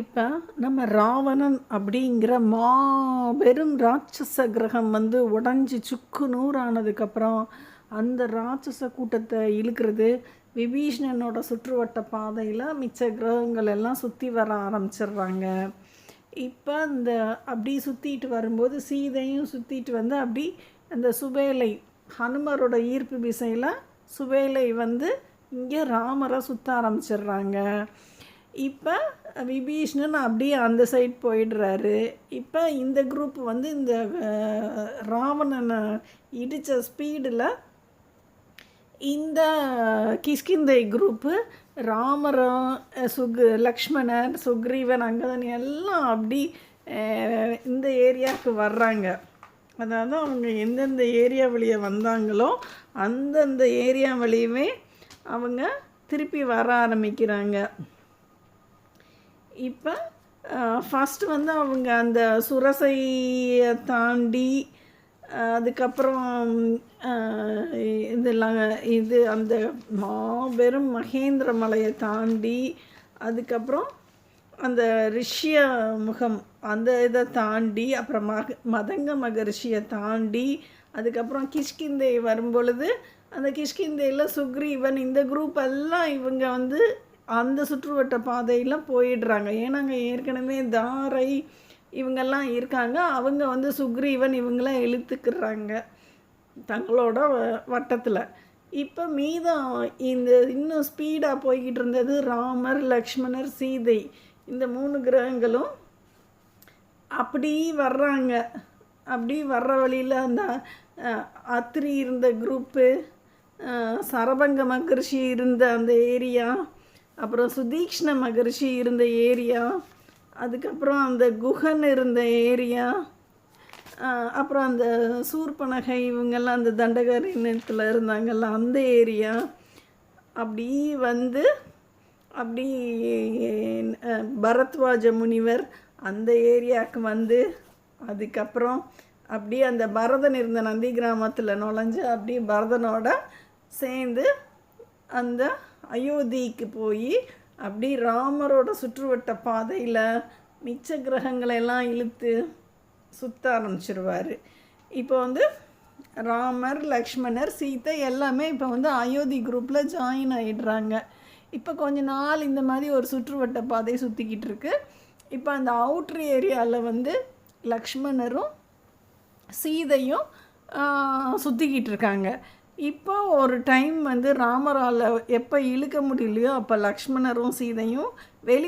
இப்போ நம்ம ராவணன் அப்படிங்கிற மாபெரும் ராட்சச கிரகம் வந்து உடஞ்சி சுக்கு நூறானதுக்கப்புறம் அந்த ராட்சச கூட்டத்தை இழுக்கிறது விபீஷ்ணனோட சுற்றுவட்ட பாதையில் மிச்ச கிரகங்கள் எல்லாம் சுற்றி வர ஆரம்பிச்சிடுறாங்க. இப்போ இந்த அப்படி சுற்றிட்டு வரும்போது சீதையும் சுற்றிட்டு வந்து அப்படி அந்த சுபேலை ஹனுமரோட ஈர்ப்பு விசையில் சுபேலை வந்து இங்கே ராமரை சுற்ற ஆரம்பிச்சிடுறாங்க. இப்போ விபீஷ்ணன் அப்படியே அந்த சைட் போயிடுறாரு. இப்போ இந்த குரூப் வந்து இந்த ராவணனை இடித்த ஸ்பீடில் இந்த கிஷ்கிந்தை குரூப்பு ராமரம் சுகு சுக் லக்ஷ்மணன் சுக்ரீவன் அங்கதன் எல்லாம் அப்படி இந்த ஏரியாவுக்கு வர்றாங்க. அதாவது அவங்க எந்தெந்த ஏரியா வழியை வந்தாங்களோ அந்தந்த ஏரியா வழியுமே அவங்க திருப்பி வர ஆரம்பிக்கிறாங்க. இப்போ ஃபஸ்ட்டு வந்து அவங்க அந்த சுரசையை தாண்டி அதுக்கப்புறம் இதெல்லாம் இது அந்த மாபெரும் மகேந்திர மலையை தாண்டி அதுக்கப்புறம் அந்த ரிஷிய முகம் அந்த இதை தாண்டி அப்புறம் மக மதங்க மகரிஷியை தாண்டி அதுக்கப்புறம் கிஷ்கிந்தை வரும்பொழுது அந்த கிஷ்கிந்தையில் சுக்ரீவன் இந்த குரூப் எல்லாம் இவங்க வந்து அந்த சுற்றுவட்ட பாதையில் போயிடுறாங்க. ஏன்னா அங்கே ஏற்கனவே தாரை இவங்கெல்லாம் இருக்காங்க. அவங்க வந்து சுக்ரீவன் இவங்களாம் இழுத்துக்கிறாங்க தங்களோட வட்டத்தில். இப்போ மீதம் இந்த இன்னும் ஸ்பீடாக போய்கிட்டு இருந்தது ராமர் லக்ஷ்மணர் சீதை. இந்த மூணு கிரகங்களும் அப்படி வர்றாங்க. அப்படி வர்ற வழியில் அந்த அத்திரி இருந்த குரூப்பு சரபங்க மகர்ஷி இருந்த அந்த ஏரியா அப்புறம் சுதீக்ஷ்ண மகரிஷி இருந்த ஏரியா அதுக்கப்புறம் அந்த குஹன் இருந்த ஏரியா அப்புறம் அந்த சூர்பனகை இவங்கெல்லாம் அந்த தண்டகாரண்யத்தில் இருந்தாங்கல்ல அந்த ஏரியா. அப்படி வந்து அப்படி பரத்வாஜ முனிவர் அந்த ஏரியாவுக்கு வந்து அதுக்கப்புறம் அப்படியே அந்த பரதன் இருந்த நந்தி கிராமத்தில் நுழைஞ்சு அப்படியே பரதனோட சேர்ந்து அந்த அயோத்திக்கு போய் அப்படி ராமரோட சுற்றுவட்ட பாதையில் மிச்ச கிரகங்களை எல்லாம் இழுத்து சுற்ற ஆரம்பிச்சிருவார். இப்போ வந்து ராமர் லக்ஷ்மணர் சீதை எல்லாமே இப்போ வந்து அயோத்தி குரூப்பில் ஜாயின் ஆகிடுறாங்க இப்போ கொஞ்ச நாள் இந்த மாதிரி ஒரு சுற்றுவட்ட பாதை சுற்றிக்கிட்டு இருக்கு. இப்போ அந்த அவுட்ரு ஏரியாவில் வந்து லக்ஷ்மணரும் சீதையும் சுற்றிக்கிட்டு இருக்காங்க. இப்போ ஒரு டைம் வந்து ராமரால் எப்போ இழுக்க முடியலையோ அப்போ லக்ஷ்மணரும் சீதையும் வெளி